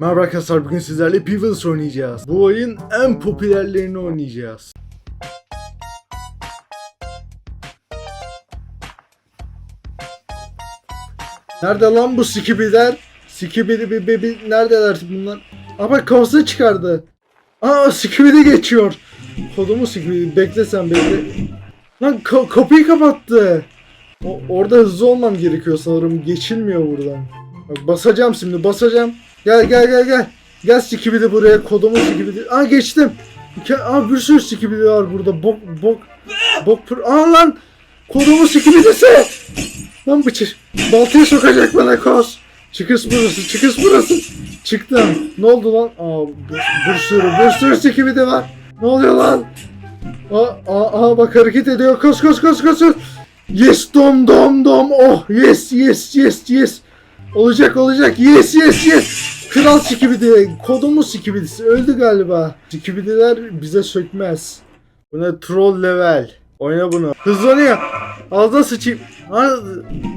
Merhaba arkadaşlar bugün sizlerle Pivot oynayacağız. Bu oyun en popülerlerini oynayacağız. Nerede lan bu Skibiler? Skibidi bi bi bi neredeler bunlar? Aa bak kafasını çıkardı. Aa Skibidi geçiyor. Kodumu Skibidi bekle sen bekle. Lan ka- kapıyı kapattı. O, orada hızlı olmam gerekiyor sanırım. Geçilmiyor buradan. Bak basacağım şimdi basacağım. Gel gel gel gel. Gel sikibidi buraya kodumu sikibidi. Aa geçtim. Aa bir sürü sikibidi var burada. Bok bok bok pır. Aa lan. Kodumu sikibidisi. Lan bu çı- baltaya sokacak bana koz. Çıkış burası çıkış burası. Çıktım. Ne oldu lan? Aa bir, bir sürü bir sürü sikibidi var. Ne oluyor lan? Aa, aa, aa bak hareket ediyor. Koş koş koş. koş. Yes dom dom dom. Oh yes yes yes yes. Olacak olacak. Yes yes yes. Kral Skibidi. Kodumu Skibidisi. Öldü galiba. Skibidiler bize sökmez. Bu ne troll level. Oyna bunu. Hızlanıyor. Ağzına sıçayım. Ha,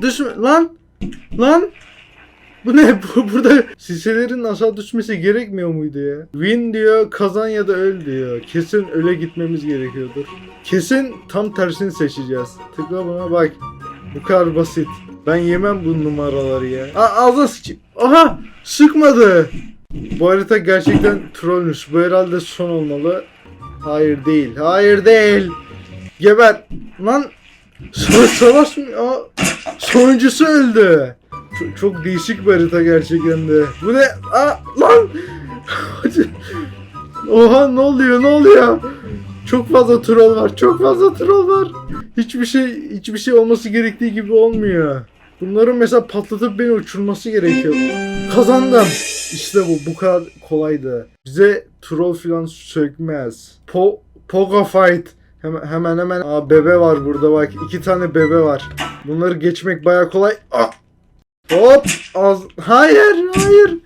düşme. Lan. Lan. Bu ne? Bu, burada siselerin aşağı düşmesi gerekmiyor muydu ya? Win diyor, kazan ya da öl diyor. Kesin öle gitmemiz gerekiyordur. Kesin tam tersini seçeceğiz. Tıkla buna bak. Bu kadar basit. Ben yemem bu numaraları ya. Aa, ağzına sıçayım. Aha! Sıkmadı. Bu harita gerçekten trollmüş. Bu herhalde son olmalı. Hayır değil. Hayır değil. Geber. Lan sa- savaş mı? Aa, sonuncusu öldü. Çok, çok değişik bir harita gerçekten de. Bu ne? Aa, lan! Oha ne oluyor ne oluyor? Çok fazla troll var. Çok fazla troll var. Hiçbir şey hiçbir şey olması gerektiği gibi olmuyor. Bunların mesela patlatıp beni uçurması gerekiyor. Kazandım. İşte bu bu kadar kolaydı. Bize troll falan sökmez. Po Poga fight. Hemen hemen hemen Aa, bebe var burada bak. iki tane bebe var. Bunları geçmek baya kolay. Ah! Hop! Az... Hayır, hayır.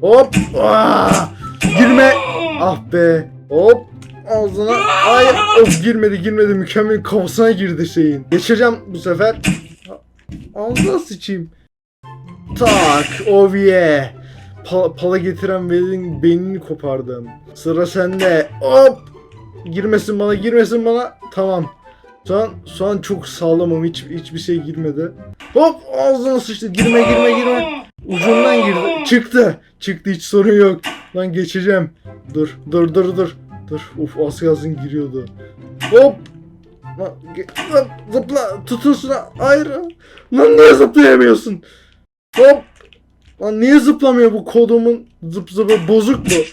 Hop! Ah! Girme! Ah be! Hop! Ağzına... Hayır! Of girmedi, girmedi. Mükemmel kafasına girdi şeyin. Geçeceğim bu sefer. Ağzına sıçayım. Tak! Oh yeah! Pa- pala getiren velin beynini kopardım. Sıra sende. Hop! Girmesin bana, girmesin bana. Tamam. Şu an, şu an çok sağlamım. Hiç, hiçbir şey girmedi. Hop! Ağzına sıçtı. Girme, girme, girme. Ucundan girdi. Çıktı. Çıktı hiç sorun yok. Lan geçeceğim. Dur, dur, dur, dur. Dur. Uf az kalsın giriyordu. Hop! Lan, zıpla. Tutun şuna. Hayır. Lan niye zıplayamıyorsun? Hop! Lan niye zıplamıyor bu kodumun zıp zıpı bozuk bu.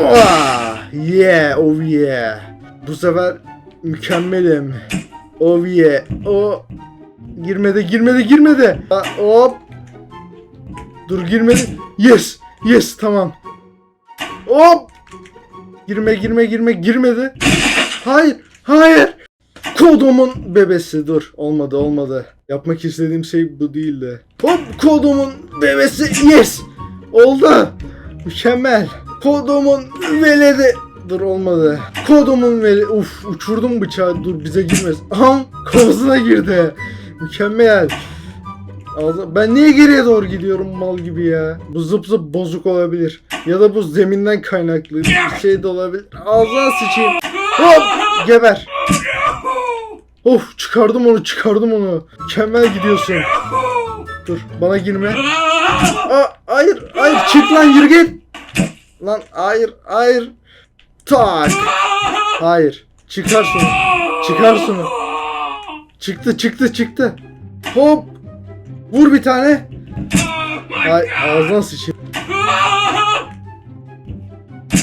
Ah, yeah, oh yeah. Bu sefer mükemmelim. Oh yeah. O girmedi, girmedi, girmedi. Ha, hop. Dur girmedi. Yes, yes tamam. Hop. Girme, girme, girme, girmedi. Hayır, hayır. Kodumun bebesi dur. Olmadı, olmadı. Yapmak istediğim şey bu değildi. Hop kodumun bebesi. Yes. Oldu. Mükemmel. Kodumun veledi. Dur olmadı. Kodumun veli. Uf uçurdum bıçağı. Dur bize girmez. Aha kafasına girdi. Mükemmel. Ben niye geriye doğru gidiyorum mal gibi ya? Bu zıp zıp bozuk olabilir. Ya da bu zeminden kaynaklı bir şey de olabilir. Ağzına sıçayım. Hop geber. Of çıkardım onu çıkardım onu. Mükemmel gidiyorsun. Dur bana girme. Aa, hayır hayır çık lan yürü git. Lan hayır hayır. Tak. Hayır. Çıkar şunu. Çıkar şunu. Çıktı çıktı çıktı. Hop. Vur bir tane. Ay ağzına sıçayım.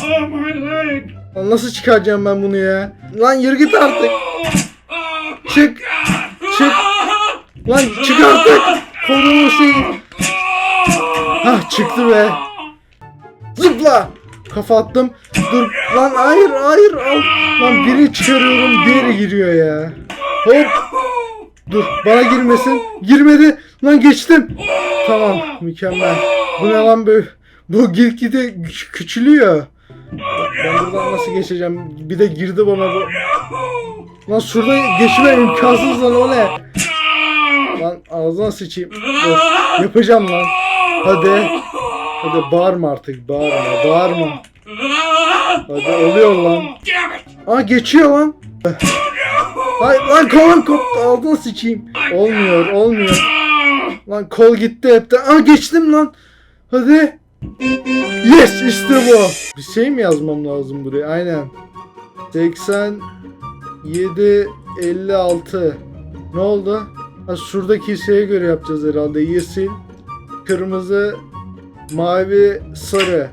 Oh, my leg! Lan nasıl çıkaracağım ben bunu ya? Lan yürü git artık. Çık. Çık. Lan çık artık. Kolumu şey. Hah çıktı be. Zıpla. Kafa attım. Dur. Lan hayır hayır. Al. Lan biri çıkarıyorum diğeri giriyor ya. Hop. Dur bana girmesin. Girmedi. Lan geçtim. Tamam mükemmel. Bu ne lan böyle? Bu gitgide kü- küçülüyor. Ben buradan nasıl geçeceğim? Bir de girdi bana bu. Lan şurada geçme imkansız lan o ne? Lan ağzına sıçayım. Dur. Yapacağım lan. Hadi. Hadi bağırma artık. Bağırma. Bağırma. Hadi oluyor lan. Aa geçiyor lan. Ay lan kolum koptu. Ağzına sıçayım. Olmuyor. Olmuyor. Lan kol gitti hepten. Aa geçtim lan. Hadi. Yes işte bu. Bir şey mi yazmam lazım buraya? Aynen. 87 56. Ne oldu? Ha şuradaki şeye göre yapacağız herhalde. Yeşil, kırmızı, mavi, sarı.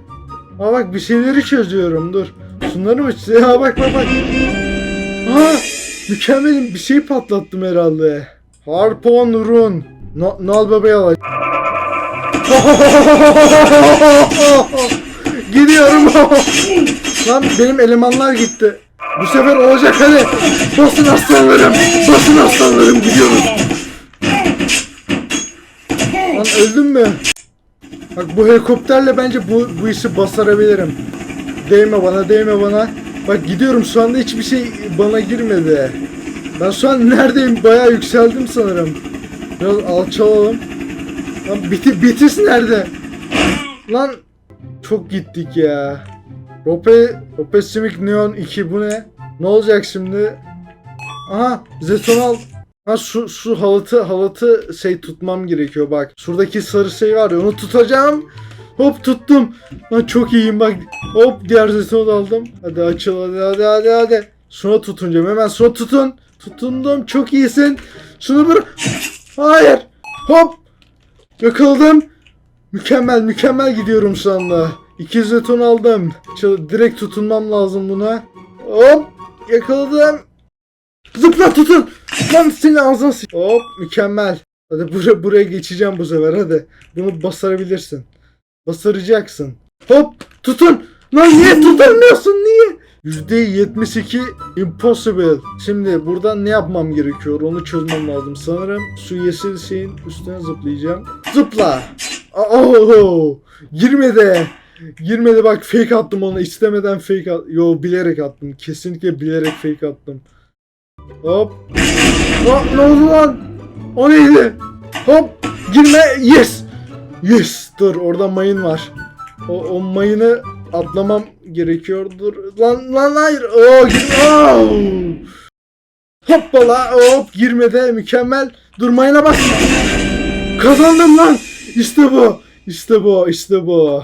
Aa bak bir şeyleri çözüyorum dur. Şunları mı? Ya bak bak bak. Aa mükemmelim bir şey patlattım herhalde. Harpon run. No, Nal bebeği al. Gidiyorum. Lan benim elemanlar gitti. Bu sefer olacak hadi. Basın aslanlarım. Basın aslanlarım gidiyoruz. Lan öldün mü? Bak bu helikopterle bence bu, bu işi basarabilirim. Değme bana değme bana. Bak gidiyorum şu anda hiçbir şey bana girmedi. Ben şu an neredeyim? Bayağı yükseldim sanırım. Biraz alçalalım. Lan biti, bitis nerede? Lan çok gittik ya. Rope, Rope Simic Neon 2 bu ne? Ne olacak şimdi? Aha jeton al. Ha şu, şu halatı halatı şey tutmam gerekiyor bak. Şuradaki sarı şey var ya onu tutacağım. Hop tuttum. Lan çok iyiyim bak. Hop diğer jetonu da aldım. Hadi açıl hadi hadi hadi hadi. Şuna tutunacağım hemen şuna tutun. Tutundum çok iyisin. Şunu bırak. Hayır. Hop. Yakaladım. Mükemmel mükemmel gidiyorum şu anda. 200 jeton aldım. Çal- direkt tutunmam lazım buna. Hop. Yakaladım. Zıpla tutun. Lan senin ağzına s- Hop mükemmel. Hadi buraya, buraya geçeceğim bu sefer hadi. Bunu basarabilirsin. Basaracaksın. Hop tutun. Lan niye tutamıyorsun niye? %72 impossible. Şimdi buradan ne yapmam gerekiyor? Onu çözmem lazım. Sanırım şu yeşil şeyin üstüne zıplayacağım. Zıpla. Oh, girmedi. Girmedi bak fake attım ona istemeden fake at. Yo bilerek attım. Kesinlikle bilerek fake attım. Hop. Aa, ne oldu lan? O neydi? Hop. Girme. Yes. Yes. Dur orada mayın var. O, o mayını atlamam gerekiyordur. Lan lan hayır. Oo, gir Oo. Hoppala hop girmedi mükemmel. Dur mayına bas. Kazandım lan. İşte bu. İşte bu. İşte bu.